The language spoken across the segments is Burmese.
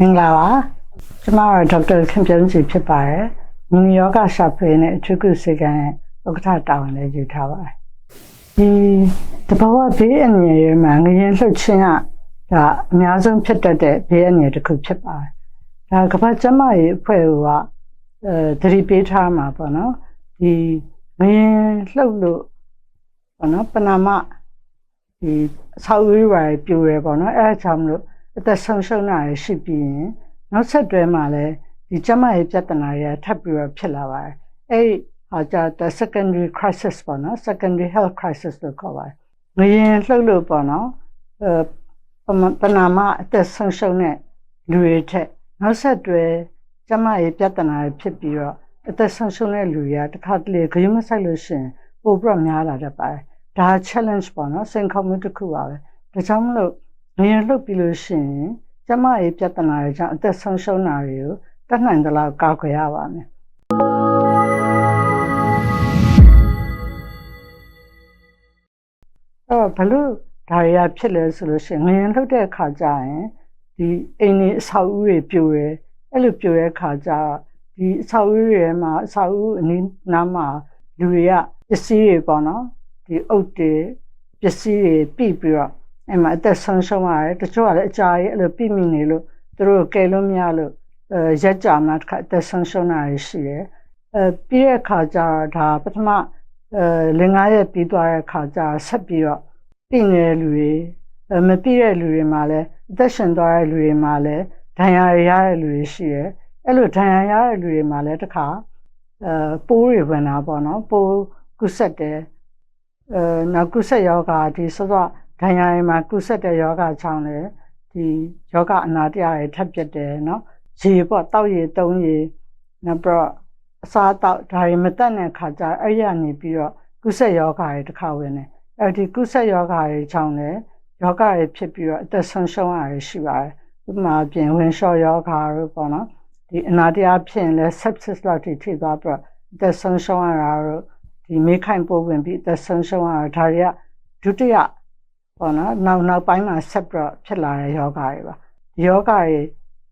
မင်္ဂလာပါကျမကတော့ဒေါက်တာခင်ပြင်းစီဖြစ်ပါတယ်ညီညယောဂရှာဖွေနဲ့အထူးကုစေကံရဲ့ဥက္ကဋ္ဌတာဝန်လည်းယူထားပါတယ်ဒီတဘာဝဘေးအန္တရာယ်မှာငရင်လှုပ်ခြင်းကဒါအများဆုံးဖြစ်တတ်တဲ့ဘေးအန္တရာယ်တစ်ခုဖြစ်ပါတယ်ဒါကမ္ဘာ့ကျန်းမာရေးအဖွဲ့ကအဲသတိပေးထားမှာပေါ့နော်ဒီငရင်လှုပ်လို့ပေါ့နော်ပနာမဒီအဆောက်အဦတွေပြိုရပေါ့နော်အဲအကြောင်းမလို့ အသက်ဆုံးရှုံးတာရရှိပြီးရင်နောက်ဆက်တွဲမှာလည်းဒီကျန်းမာရေးပြဿနာတွေထပ်ပြီးတော့ဖြစ်လာပါတယ်အဲ့ဟာကြတဲ့ secondary crisis ပေါ့နော် secondary health crisis လို့ခေါ်ပါတယ်ငရင်လှုပ်လို့ပေါ့နော်အဲပနာမအသက်ဆုံးရှုံးတဲ့လူတွေထက်နောက်ဆက်တွဲကျန်းမာရေးပြဿနာတွေဖြစ်ပြီးတော့အသက်ဆုံးရှုံးတဲ့လူတွေကတစ်ခါတလေဂရုမစိုက်လို့ရှိရင်ပိုပြီးတော့များလာတတ်ပါတယ်ဒါ challenge ပေါ့နော်စိန်ခေါ်မှုတစ်ခုပါပဲဒါကြောင့်မလို့ ငရင်လှုပ်ပြီးလို့ရှိရင်ကျမရေးပြဿနာတွေကြောင့်အသက်ဆုံးရှုံးတာတွေကိုတတ်နိုင်သလောက်ကောက်ခွေရပါမယ်အဲ့ဘလို့ဒါရီယာဖြစ်လဲဆိုလို့ရှိရင်ငရင်လှုပ်တဲ့အခါကျရင်ဒီအိမ်ကြီးအဆောက်အဦတွေပြိုတယ်အဲ့လိုပြိုတဲ့အခါကျဒီအဆောက်အဦတွေမှာအဆောက်အဦအနီးနားမှာလူတွေကပစ္စည်းတွေပေါ့နော်ဒီအုတ်တွေပစ္စည်းတွေပြိပြီးတော့ အဲ့မှာအသက်ဆုံးရှုံးရတယ်တချို့ကလည်းအကြာကြီးအဲ့လိုပြိမိနေလို့သူတို့ကယ်လို့မရလို့အဲရက်ကြမှာတစ်ခါအသက်ဆုံးရှုံးတာရှိတယ်အဲပြီးတဲ့အခါကျတော့ဒါပထမအဲလင်္ကားရဲ့ပြီးသွားတဲ့အခါကျဆက်ပြီးတော့ပြိနေတဲ့လူတွေအဲမပြည့်တဲ့လူတွေမှာလည်းအသက်ရှင်သွားတဲ့လူတွေမှာလည်းဒဏ်ရာရတဲ့လူတွေရှိတယ်အဲ့လိုဒဏ်ရာရတဲ့လူတွေမှာလည်းတစ်ခါအဲပိုးတွေဝင်တာပေါ့နော်ပိုးကုဆက်တယ်အဲနောက်ကုဆက်ယောဂါဒီစောစော ဒဏ်ရာတွေမှာကုဆက်တဲ့ယောဂချောင်းလေဒီယောဂအနာတရားတွေထပ်ပြတ်တယ်နော်ရေပေါ့တောက်ရေတုံးရေနောက်ပြီးတော့အစားတောက်ဒါတွေမတက်တဲ့ခါကျအဲ့ရနေပြီးတော့ကုဆက်ယောဂါတွေတစ်ခါဝင်တယ်အဲ့ဒီကုဆက်ယောဂါတွေချောင်းလေယောဂတွေဖြစ်ပြီးတော့အသက်ဆုံးရှုံးရရှိပါတယ်ဥပမာပြင်ဝင်လျှော်ယောဂါတို့ပေါ့နော်ဒီအနာတရားဖြစ်ရင်လဲ sepsis လောက်ထိထိသွားပြီးတော့အသက်ဆုံးရှုံးရတာတို့ဒီမေးခိုင်ပိုးဝင်ပြီးအသက်ဆုံးရှုံးရတာဒါတွေကဒုတိယ ပေါ့နော်နောက်နောက်ပိုင်းမှာဆက်ပြီးတော့ဖြစ်လာတဲ့ယောဂတွေပါဒီယောဂတွေ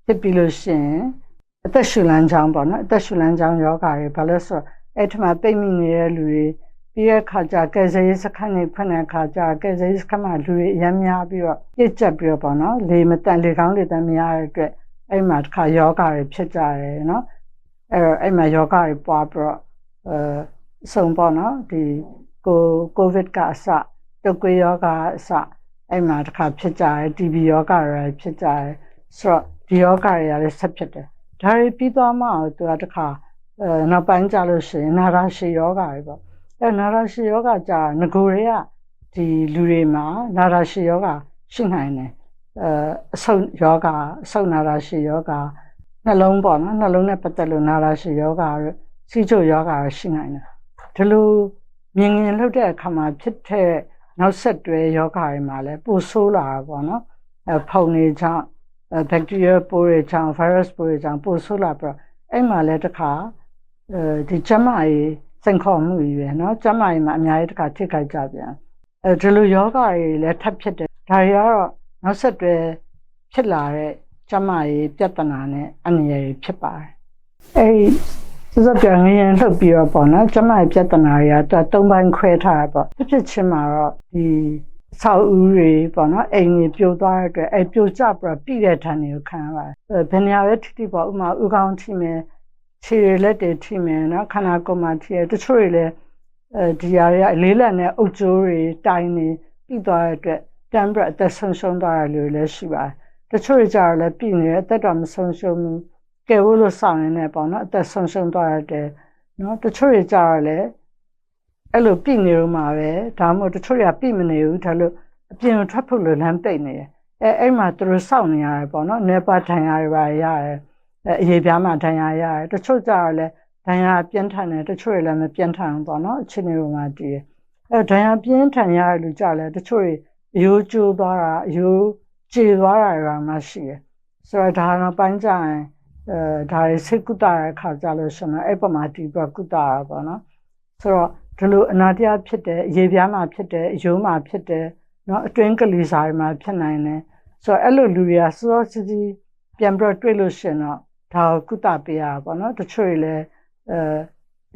ဖြစ်ပြီးလို့ရှိရင်အသက်ရှူလမ်းကြောင်းပေါ့နော်အသက်ရှူလမ်းကြောင်းယောဂတွေဘာလို့ဆိုတော့အဲ့ထမှာပိတ်မိနေတဲ့လူတွေပြီးတဲ့ခါကျကယ်ဆယ်ရေးစခန်းတွေဖွင့်တဲ့ခါကျကယ်ဆယ်ရေးစခန်းမှာလူတွေအများများပြီးတော့ပြစ်ကျက်ပြီးတော့ပေါ့နော်လေမတန်လေကောင်းလေတန်မရတဲ့အတွက်အဲ့မှာတစ်ခါယောဂတွေဖြစ်ကြတယ်နော်အဲ့တော့အဲ့မှာယောဂတွေပွားပြီးတော့အဲဆုံးပေါ့နော်ဒီကိုကိုဗစ်ကအစ တုပ်ကွေးယောဂအစအဲ့မှာတစ်ခါဖြစ်ကြတယ် TB ယောဂတွေဖြစ်ကြတယ်ဆိုတော့ဒီယောဂတွေကလည်းဆက်ဖြစ်တယ်ဒါတွေပြီးသွားမှသူကတစ်ခါအဲနောက်ပိုင်းကြလို့ရှိရင်နာရာရှည်ယောဂတွေပေါ့အဲနာရာရှည်ယောဂကြာငကိုတွေကဒီလူတွေမှာနာရာရှည်ယောဂရှိနိုင်တယ်အဲအဆုတ်ယောဂအဆုတ်နာရာရှည်ယောဂနှလုံးပေါ့နော်နှလုံးနဲ့ပတ်သက်လို့နာရာရှည်ယောဂစီချိုယောဂရှိနိုင်တယ်ဒီလိုမြင်ငင်လှုပ်တဲ့အခါမှာဖြစ်တဲ့ နောက်ဆက်တွဲယောဂတွေမှာလည်းပိုဆိုးလာတာပေါ့နော်အဲဖုန်တွေကြောင့်ဘက်တီးရီးယားပိုးတွေကြောင့် virus ပိုးတွေကြောင့်ပိုဆိုးလာပြီးတော့အဲ့မှာလည်းတစ်ခါအဲဒီကျမကြီးစိန်ခေါ်မှုကြီးပဲเนาะကျမကြီးမှာအများကြီးတစ်ခါထိခိုက်ကြပြန်အဲဒီလိုယောဂတွေလည်းထပ်ဖြစ်တယ်ဒါတွေကတော့နောက်ဆက်တွဲဖြစ်လာတဲ့ကျမကြီးပြဿနာနဲ့အန္တရာယ်ဖြစ်ပါတယ်အဲဒီ စစပြန်ငရင်လှုပ်ပြီးတော့ပေါ့နော်ကျမရဲ့ပြဿနာတွေကသုံးပိုင်းခွဲထားတာပေါ့ဖြစ်ဖြစ်ချင်းမှာတော့ဒီဆောက်ဦးတွေပေါ့နော်အိမ်ကြီးပြိုသွားတဲ့အတွက်အဲပြိုကျပြီးတော့ပြည်တဲ့ထန်တွေကိုခံရပါတယ်ဘယ်နေရာပဲထိထိပေါ့ဥမာဥကောင်းထိမယ်ခြေရလက်တွေထိမယ်နော်ခန္ဓာကိုယ်မှာထိရတချို့တွေလည်းအဲဒီຢာတွေကလေးလက်နဲ့အုပ်ကျိုးတွေတိုင်နေပြီးသွားတဲ့အတွက်တမ်ဘရအသက်ဆုံးရှုံးသွားတယ်လို့လည်းရှိပါတယ်တချို့ကြတော့လည်းပြည်နေတဲ့အသက်တော်မဆုံးရှုံးဘူး ကဲဖို့လို့ဆောင်ရင်းနဲ့ပေါ့နော်အသက်ဆုံးရှုံးသွားရတယ်နော်တချို့တွေကြတော့လေအဲ့လိုပြိနေတော့မှာပဲဒါမှမဟုတ်တချို့တွေကပြိမနေဘူးဒါလို့အပြင်ထွက်ဖို့လို့လမ်းပိတ်နေတယ်အဲအဲ့မှာသူတို့စောင့်နေရတယ်ပေါ့နော်နေပါထိုင်ရရပါရတယ်အဲအရေးပြားမှာထိုင်ရရတယ်တချို့ကြတော့လေဒဏ်ရာပြင်းထန်တယ်တချို့တွေလည်းမပြင်းထန်ဘူးပေါ့နော်အခြေအနေပေါ်မှာတည်တယ်အဲဒဏ်ရာပြင်းထန်ရတဲ့လူကြလဲတချို့တွေအယိုးကျိုးသွားတာအယိုးကြေသွားတာတွေမှရှိတယ်ဆိုတော့ဒါတော့ပိုင်းကြရင် အဲဒါတွေစိတ်ကုသရတဲ့ခါကြလို့ရှင်တော့အဲ့ပမာတီးပြီးကုသရပါတော့ဆိုတော့ဒီလိုအနာတရားဖြစ်တယ်ရေပြားမှာဖြစ်တယ်အယိုးမှာဖြစ်တယ်နော်အတွင်းကလေးစာတွေမှာဖြစ်နိုင်တယ်ဆိုတော့အဲ့လိုလူတွေကစောစောစီစီပြန်ပြီးတော့တွေ့လို့ရှင်တော့ဒါကိုကုသပေးရတာပေါ့နော်တချို့တွေလည်းအဲ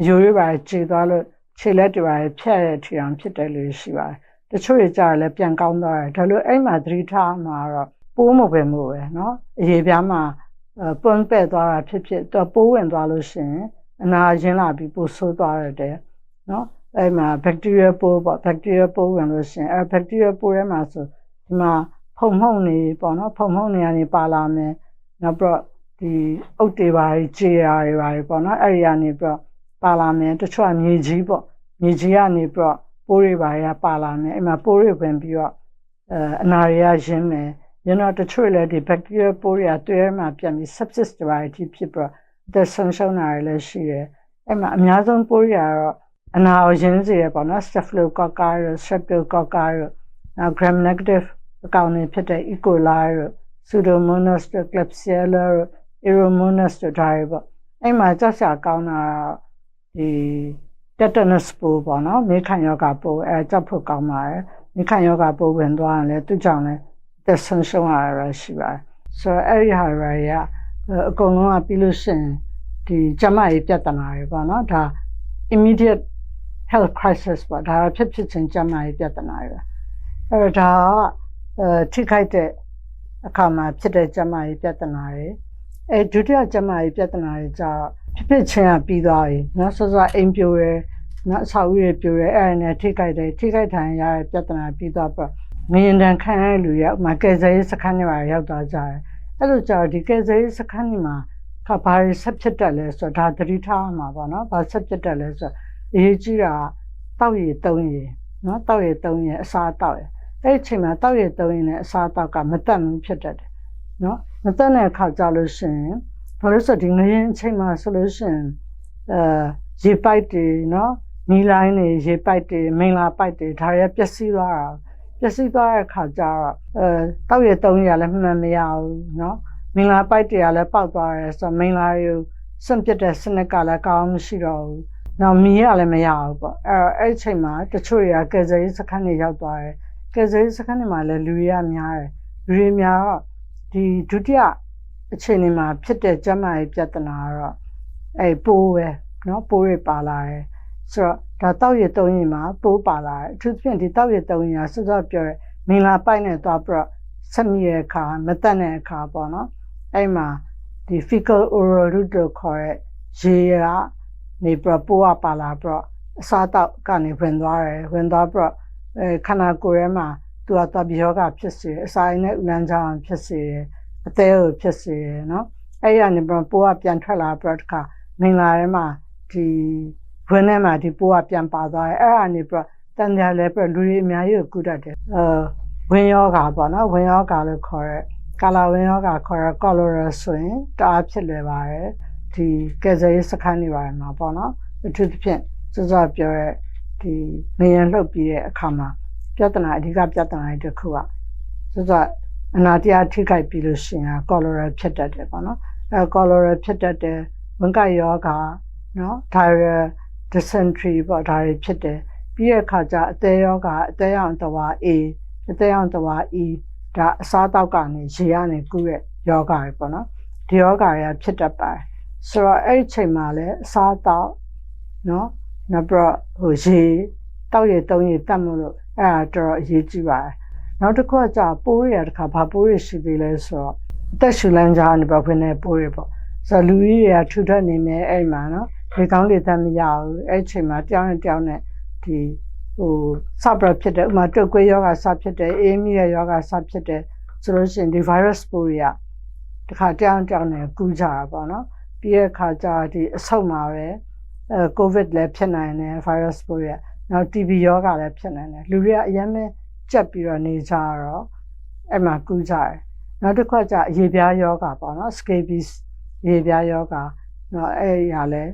ရိုးရိုးပါခြေသွားလို့ခြေလက်တွေပါဖြတ်ရတဲ့ထီအောင်ဖြစ်တယ်လို့ရှိပါတယ်တချို့တွေကြာလည်းပြန်ကောင်းသွားတယ်ဒါလို့အဲ့မှာသတိထားမှာတော့ပိုးမပဲမို့ပဲနော်အရေပြားမှာ ပွန်ပဲ့သွားတာဖြစ်ဖြစ်သူပိုးဝင်သွားလို့ရှိရင်အနာရင်းလာပြီးပိုးဆိုးသွားရတယ်နော်အဲ့မှာ bacteria ပိုးပေါ့ bacteria ပိုးဝင်လို့ရှိရင်အဲ့ bacteria ပိုးထဲမှာဆိုဒီမှာဖုံဖုံနေပေါ့နော်ဖုံဖုံနေရနေပါလာမယ်နောက်ပြီးတော့ဒီအုတ်တွေပါကြီးခြေရာတွေပါကြီးပေါ့နော်အဲ့ဒီကနေပြီးတော့ပါလာမယ်တချို့မြေကြီးပေါ့မြေကြီးကနေပြီးတော့ပိုးတွေပါကြီးကပါလာမယ်အဲ့မှာပိုးတွေဝင်ပြီးတော့အနာတွေကရင်းမယ် ရင်းတော့တချို့လည်းဒီ bacteria ပိုးတွေကတွဲမှာပြန်ပြီး sepsis တွေပါဖြစ်ပြီးတော့သက်ဆုံးရှုံးတာလည်းရှိတယ်အဲ့မှာအများဆုံးပိုးတွေကတော့အနာကိုရင်းစေရပေါ့နော် staphylococcus တို့ streptococcus တို့နောက် gram negative အကောင်တွေဖြစ်တဲ့ E. coli တို့ pseudomonas တို့ klebsiella တို့ aeromonas တို့ဒါတွေပေါ့အဲ့မှာကြောက်စရာကောင်းတာဒီ tetanus ပိုးပေါ့နော်မေးခံယောဂပိုးအဲကြောက်ဖို့ကောင်းပါတယ်မေးခံယောဂပိုးဝင်သွားရင်လည်းသူ့ကြောင့်လည်း သက်ဆုံးရှုံးရတာရှိပါတယ်ဆိုတော့အဲ့ဒီဟာတွေကအကုန်လုံးကပြီးလို့ရှိရင်ဒီကျမကြီးပြဿနာတွေပေါ့နော်ဒါ immediate health crisis ပေါ့ဒါဖြစ်ဖြစ်ချင်းကျမကြီးပြဿနာတွေအဲဒါအဲထိခိုက်တဲ့အခါမှာဖြစ်တဲ့ကျမကြီးပြဿနာတွေအဲဒုတိယကျမကြီးပြဿနာတွေကြတော့ဖြစ်ဖြစ်ချင်းကပြီးသွားပြီနော်ဆောစောအိမ်ပြိုရဲနော်အဆောက်အဦတွေပြိုရဲအဲ့ဒါနဲ့ထိခိုက်တယ်ထိခိုက်ထိုင်ရတဲ့ပြဿနာပြီးသွားပြီး ငရင်တန်ခံရတဲ့လူရဥမာကယ်ဆယ်ရေးစခန်းတွေပါရောက်သွားကြတယ်အဲ့လိုကြတော့ဒီကယ်ဆယ်ရေးစခန်းတွေမှာခါဘာတွေဆက်ဖြစ်တက်လဲဆိုတော့ဒါသတိထားမှာပေါ့နော်ဘာဆက်ဖြစ်တက်လဲဆိုတော့အရေးကြီးတာတောက်ရည်တုံးရည်နော်တောက်ရည်တုံးရည်အစားတောက်ရည်အဲ့ဒီအချိန်မှာတောက်ရည်တုံးရည်နဲ့အစားတောက်ကမတက်ဘူးဖြစ်တတ်တယ်နော်မတက်တဲ့အခါကြလို့ရှိရင်ဘာလို့ဆိုဒီငရင်အချိန်မှာဆိုလို့ရှိရင်အဲရေပိုက်တွေနော်မီလိုင်းတွေရေပိုက်တွေမင်လာပိုက်တွေဒါတွေပျက်စီးသွားတာ ပျက်စီးသွားတဲ့အခါကျတော့အဲတောက်ရည်တုံးရည်လည်းမှန်မရဘူးနော်မင်္ဂလာပိုက်တွေကလည်းပေါက်သွားတယ်ဆိုတော့မင်္ဂလာတွေကိုစွန့်ပစ်တဲ့စနစ်ကလည်းကောင်းမရှိတော့ဘူး။နောက်မီးရလည်းမရဘူးပေါ့။အဲအဲ့အချိန်မှာတချို့တွေကကယ်ဆယ်ရေးစခန်းတွေရောက်သွားတယ်။ကယ်ဆယ်ရေးစခန်းတွေမှာလည်းလူတွေကများတယ်။လူတွေများတော့ဒီဒုတိယအချိန်တွေမှာဖြစ်တဲ့ကျန်းမာရေးပြဿနာကတော့အဲပိုးပဲနော်ပိုးတွေပါလာတယ်။ဆိုတော့ ဒါတောက်ရည်တုံးရင်မှာပိုးပါလာတယ်။အထူးသဖြင့်ဒီတောက်ရည်တုံးရင်ကစောစောပြောရဲမင်္ဂလာပိုက်နဲ့သွားပြီးတော့ဆက်မိတဲ့အခါမတက်တဲ့အခါပေါ့နော်။အဲ့မှာဒီ fecal oral route လို့ခေါ်တဲ့ရေကနေပြီးတော့ပိုးကပါလာပြီးတော့အစားတောက်ကနေဝင်သွားတယ်ဝင်သွားပြီးတော့အဲခန္ဓာကိုယ်ထဲမှာသူကတပိယောဂဖြစ်စေအစာရင်းနဲ့ဥလန်းချောင်းဖြစ်စေအသေးကိုဖြစ်စေနော်အဲ့ရနေပြီးပိုးကပြန်ထွက်လာပြီးတော့တခါမင်္ဂလာထဲမှာဒီ ဝင်ထဲမှာဒီပိုးကပြန်ပါသွားတယ်အဲ့ရနေပြီးတော့တန်ကြလဲပြီးတော့လူတွေအများကြီးကိုကုတတ်တယ်အဲဝင်ယောဂါပေါ့နော်ဝင်ယောဂါလို့ခေါ်တဲ့ကာလာဝင်ယောဂါခေါ်တဲ့ကောလိုရာဆိုရင်တအားဖြစ်လွယ်ပါတယ်ဒီကယ်ဆယ်ရေးစခန်းတွေပါတယ်မှာပေါ့နော်အထူးသဖြင့်စောစောပြောတဲ့ဒီနေရလှုပ်ပြီးတဲ့အခါမှာပြဿနာအဓိကပြဿနာတွေတစ်ခုကစောစောအနာတရားထိခိုက်ပြီးလို့ရှိရင်ကောလိုရာဖြစ်တတ်တယ်ပေါ့နော်အဲကောလိုရာဖြစ်တတ်တယ်ဝန်ကယောဂါနော် diarrhea dysentery ပေါ့ဒါတွေဖြစ်တယ်ပြီးတဲ့အခါကျအသေးယောဂါအသေးရောင်တဝါ A အသေးရောင်တဝါ E ဒါအစားတောက်ကနေရေကနေကူးတဲ့ယောဂါတွေပေါ့နော်ဒီယောဂါတွေကဖြစ်တတ်ပါတယ်ဆိုတော့အဲ့ဒီချိန်မှာလည်းအစားတောက်နော်နောက်ပြီးတော့ဟိုရေတောက်ရတုံးရတတ်မလို့အဲ့ဒါတော်တော်အရေးကြီးပါတယ်နောက်တစ်ခုကကြာပိုးရတခါဘာပိုးရရှိသေးလဲဆိုတော့အသက်ရှူလန်းကြားနေပေါ့ခွင်းနဲ့ပိုးရပေါ့ဆိုတော့လူကြီးတွေကထူထပ်နေမယ်အဲ့မှာနော် ဒီကောင်းလေသက်မရဘူးအဲ့ချိန်မှာတယောက်နဲ့တယောက်နဲ့ဒီဟိုစပရဖြစ်တယ်ဥမာတုတ်ကွေးယောဂစဖြစ်တယ်အေးမီရဲ့ယောဂစဖြစ်တယ်ဆိုလို့ရှိရင်ဒီ virus ပိုးတွေကတခါတယောက်တယောက်နဲ့ကူးကြတာပေါ့နော်ပြီးတဲ့အခါကျဒီအဆုတ်မှာပဲအဲ covid လည်းဖြစ်နိုင်တယ် virus ပိုးရနောက် TB ယောဂလည်းဖြစ်နိုင်တယ်လူတွေကအရင်မဲ့ကြက်ပြီးတော့နေကြတော့အဲ့မှာကူးကြတယ်နောက်တစ်ခါကျအရေပြားယောဂပေါ့နော် scabies ရေပြားယောဂနော်အဲ့ရလဲ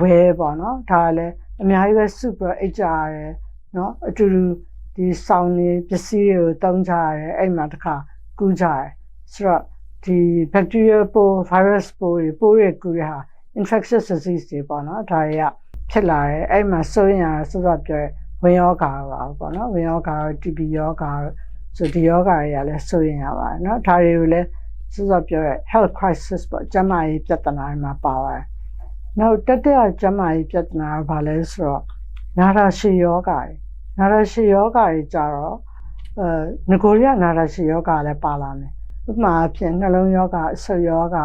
ဝဲပေါ့နော်ဒါလည်းအများကြီးပဲ super အိတ်ကြရတယ်နော်အတူတူဒီစောင်းနေပစ္စည်းတွေကိုတုံးကြရတယ်အဲ့မှာတစ်ခါကူးကြရတယ်ဆိုတော့ဒီ bacteria ပိုး virus ပိုးတွေပိုးတွေကူတဲ့ဟာ infectious disease တွေပေါ့နော်ဒါတွေကဖြစ်လာတယ်အဲ့မှာစိုးရင်ရဆောစောပြောရဝင်ရောဂါပါပေါ့နော်ဝင်ရောဂါ TB ရောဂါဆိုဒီရောဂါတွေကလည်းစိုးရင်ရပါတယ်နော်ဒါတွေကိုလည်းစစောပြောရဲ health crisis ပေါ့ကျန်းမာရေးပြဿနာတွေမှာပါပါတယ် နောက်တတိယကျန်းမာရေးပြဿနာကဘာလဲဆိုတော့နာတာရှည်ယောဂါတွေနာတာရှည်ယောဂါတွေကြတော့အဲငကိုရီးယားနာတာရှည်ယောဂါလည်းပါလာမယ်ဥပမာအဖြစ်နှလုံးယောဂါအဆုတ်ယောဂါ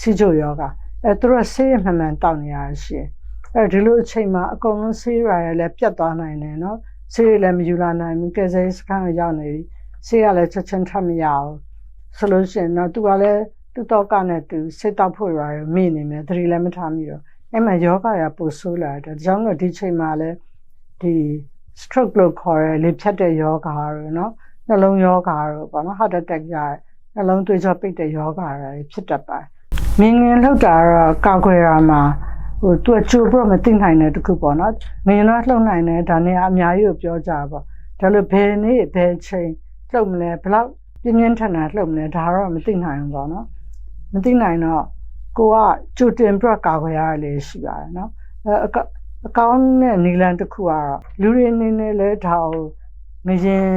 စီချိုယောဂါအဲသူတို့ဆေးရမှန်မှန်တောက်နေရရှိတယ်အဲဒီလိုအချိန်မှာအကုန်လုံးဆေးရရလည်းပြတ်သွားနိုင်တယ်နော်ဆေးရလည်းမယူလာနိုင်ဘူးကယ်ဆယ်စခန်းကိုရောက်နေပြီဆေးရလည်းချက်ချင်းထပ်မရအောင်ဆိုလို့ရှိရင်တော့သူကလည်း သူတော့ကနဲ့သူစိတ်တောက်ဖို့ရရမိနေမယ်သတိလည်းမထားမိတော့အဲ့မှာယောဂရပို့ဆိုးလာတယ်ဒါကြောင့်လို့ဒီချိန်မှာလည်းဒီ stroke လို့ခေါ်ရလေဖြတ်တဲ့ယောဂါတွေနော်နှလုံးယောဂါတွေပေါ့နော် heart attack ရနှလုံးသွေးကြောပိတ်တဲ့ယောဂါတွေဖြစ်တတ်ပါတယ်မြင်ငင်လောက်တာတော့ကောက်ွယ်ရမှာဟိုသူကချိုးပြီးတော့မသိနိုင်တဲ့တခုပေါ့နော်ငင်တော့လှုပ်နိုင်တယ်ဒါနဲ့အများကြီးကိုပြောကြပါပေါ့ဒါလို့ဘယ်နေ့ဘယ်ချိန်လှုပ်မလဲဘယ်လောက်ပြင်းပြင်းထန်ထန်လှုပ်မလဲဒါတော့မသိနိုင်ဘူးပေါ့နော် မသိနိုင်တော့ကိုကကြိုတင်ပြီးတော့ကောက်ွယ်ရလေရှိပါတယ်နော်အဲအကောင်းတဲ့နီလန်တစ်ခုကတော့လူတွေအနေနဲ့လဲဒါကိုငရင်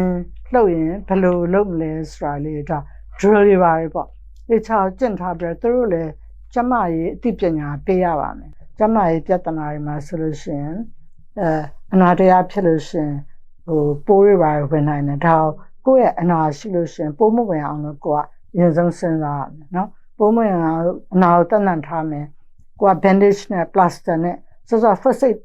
လှုပ်ရင်ဘယ်လိုလုပ်မလဲဆိုတာလေးဒါ drill တွေပါပဲပေါ့ဒီချာကျင့်ထားပြီးတော့သူတို့လည်းကျမရေးအသိပညာပေးရပါမယ်ကျမရေးပြဿနာတွေမှာဆိုလို့ရှိရင်အဲအနာတရားဖြစ်လို့ရှိရင်ဟိုပိုးတွေပါဝင်နိုင်တယ်ဒါကိုယ့်ရဲ့အနာရှိလို့ရှိရင်ပိုးမဝင်အောင်လို့ကိုကအရင်ဆုံးစဉ်းစားရမယ်နော် ပိုးမဝင်အောင်အနာကိုတတ်တတ်ထားမယ်ကိုက bandage နဲ့ plaster နဲ့ဆိုတော့ first aid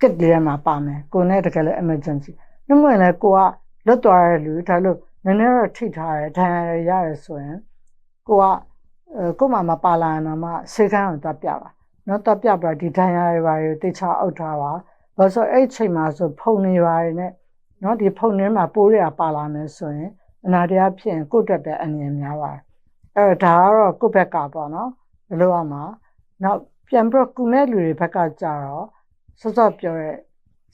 kit လေးမှာပါမယ်ကိုနဲ့တကယ်လို့ emergency နှမဝင်လဲကိုကလွတ်သွားတဲ့လူဒါလို့နည်းနည်းတော့ထိထားတယ်ဒဏ်ရာရရတယ်ဆိုရင်ကိုကကိုမှမပါလာရင်မှစေကန်းကိုတက်ပြပါနော်တက်ပြပါဒီဒဏ်ရာတွေပါတွေတိချအုပ်ထားပါဘာလို့ဆိုအဲ့ချိန်မှာဆိုဖုန်နေပါတယ်နဲ့နော်ဒီဖုန်ထဲမှာပိုးတွေကပါလာမယ်ဆိုရင်အနာတရားဖြစ်ရင်ကိုယ့်တက်ပဲအငြင်းများပါတယ် အဲ့တော့ဒါကတော့ကိုယ့်ဘက်ကပေါ့နော်ဘယ်လိုရမှာနောက်ပြန်ပြီးတော့ကုမဲ့လူတွေဘက်ကကြတော့စောစောပြောတဲ့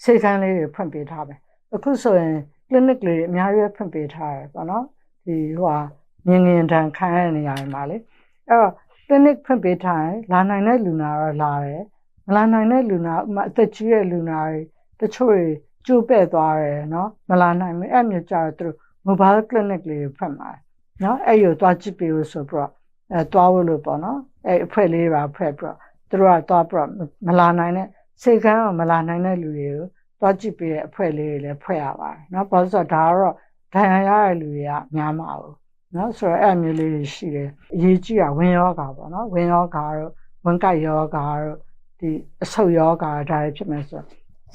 စေခန်းလေးတွေဖွင့်ပေးထားပဲအခုဆိုရင် clinic လေးတွေအများကြီးဖွင့်ပေးထားတယ်ပေါ့နော်ဒီဟိုဟာမြင်ငင်တန်ခံရတဲ့နေရာတွေမှာလေအဲ့တော့ clinic ဖွင့်ပေးထားရင်လာနိုင်တဲ့လူနာတော့လာတယ်မလာနိုင်တဲ့လူနာဥမာအသက်ကြီးတဲ့လူနာတွေတချို့တွေကျိုးပဲ့သွားတယ်နော်မလာနိုင်ဘူးအဲ့မျိုးကြတော့သူတို့ mobile clinic လေးတွေဖွင့်ပါတယ် နော်အဲ့ရသွားကြည့်ပြီးလို့ဆိုတော့အဲသွားဝလို့ပေါ့နော်အဲ့အဖွဲလေးပါဖွဲ့ပြီးတော့သူတို့ကသွားပြီးတော့မလာနိုင်တဲ့စိတ်ကန်းတော့မလာနိုင်တဲ့လူတွေကိုသွားကြည့်ပြီးတဲ့အဖွဲလေးတွေလည်းဖွဲ့ရပါတယ်နော်ဘာလို့ဆိုတော့ဒါကတော့ဒဏ်ရာရတဲ့လူတွေကများမှာဘူးနော်ဆိုတော့အဲ့မျိုးလေးတွေရှိတယ်အရေးကြီးတာဝင်ယောဂါပေါ့နော်ဝင်ယောဂါတို့ဝင်ကိုက်ယောဂါတို့ဒီအဆုတ်ယောဂါဒါတွေဖြစ်မယ်ဆိုတော့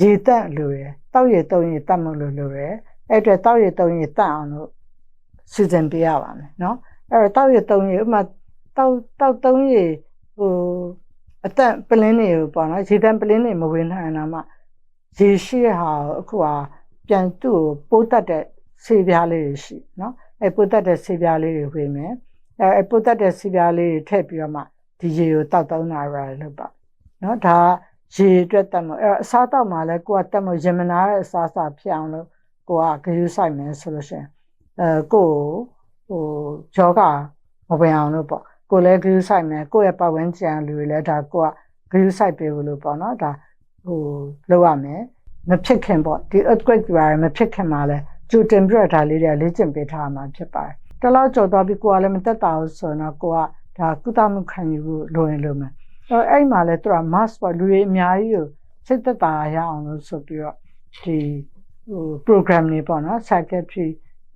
ရေတက်လိုရယ်တောက်ရည်တုံးရည်တက်မလို့လိုရယ်အဲ့အတွက်တောက်ရည်တုံးရည်တက်အောင်လို့ စီစဉ်ပေးရပါမယ်နော်အဲ့တော့တောက်ရသုံးရဥမာတောက်တောက်သုံးရဟိုအတန့်ပလင်းတွေပေါ့နော်ရေတန့်ပလင်းတွေမဝင်နိုင်တာမှရေရှိဟာအခုဟာပြန်သူ့ကိုပိုးတတ်တဲ့ဆေးပြားလေးတွေရှိနော်အဲပိုးတတ်တဲ့ဆေးပြားလေးတွေဝင်မယ်အဲပိုးတတ်တဲ့ဆေးပြားလေးတွေထည့်ပြီးတော့မှဒီရေကိုတောက်သုံးတာရလို့ပါနော်ဒါရေအတွက်တတ်မို့အဲအစားတောက်မှာလဲကိုကတတ်မို့ယမနာရဲ့အစားအစာဖြစ်အောင်လို့ကိုကဂရုစိုက်မယ်ဆိုလို့ရှိရင် အဲကိုဟိုယောဂမဝင်အောင်လို့ပေါ့ကိုလည်း view site မယ်ကိုယ့်ရဲ့ပတ်ဝန်းကျင်လူတွေလည်းဒါကိုက view site ပေးဖို့လို့ပေါ့နော်ဒါဟိုလုပ်ရမယ်မဖြစ်ခင်ပေါ့ဒီ earthquake တွေမဖြစ်ခင်မှာလဲကြိုတင်ပြီးတော့ဒါလေးတွေလေ့ကျင့်ပေးထားမှာဖြစ်ပါတယ်တလောက်ကြော်တော့ပြီးကိုကလည်းမတက်တာဘူးဆိုတော့ကိုကဒါကုသမှုခံယူဖို့လိုရင်လိုမယ်အဲအဲ့မှာလဲသူက mass ပေါ့လူတွေအများကြီးကိုစိတ်သက်သာရအောင်လို့ဆိုပြီးတော့ဒီဟို program တွေပေါ့နော် psychiatry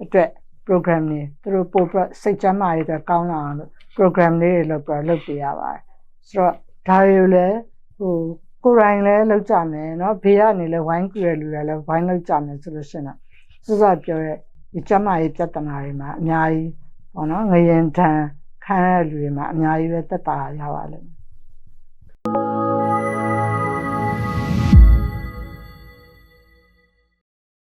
အတွက် program တွေသူတို့ပို့စိတ်ကျန်းမာရေးအတွက်ကောင်းလာအောင်လို့ program လေးတွေလုပ်ပြီးလုပ်ပေးရပါတယ်ဆိုတော့ဒါတွေကိုလည်းဟိုကိုယ်တိုင်လည်းလုပ်ကြမယ်เนาะဘေးကနေလည်းဝိုင်းကူရလူတွေလည်းဝိုင်းလုပ်ကြမယ်ဆိုလို့ရှိရင်တော့စစပြောရဲဒီကျမရေးပြဿနာတွေမှာအများကြီးပေါ့နော်ငရင်တန်ခံရတဲ့လူတွေမှာအများကြီးပဲတက်တာရပါလိမ့်မယ် ်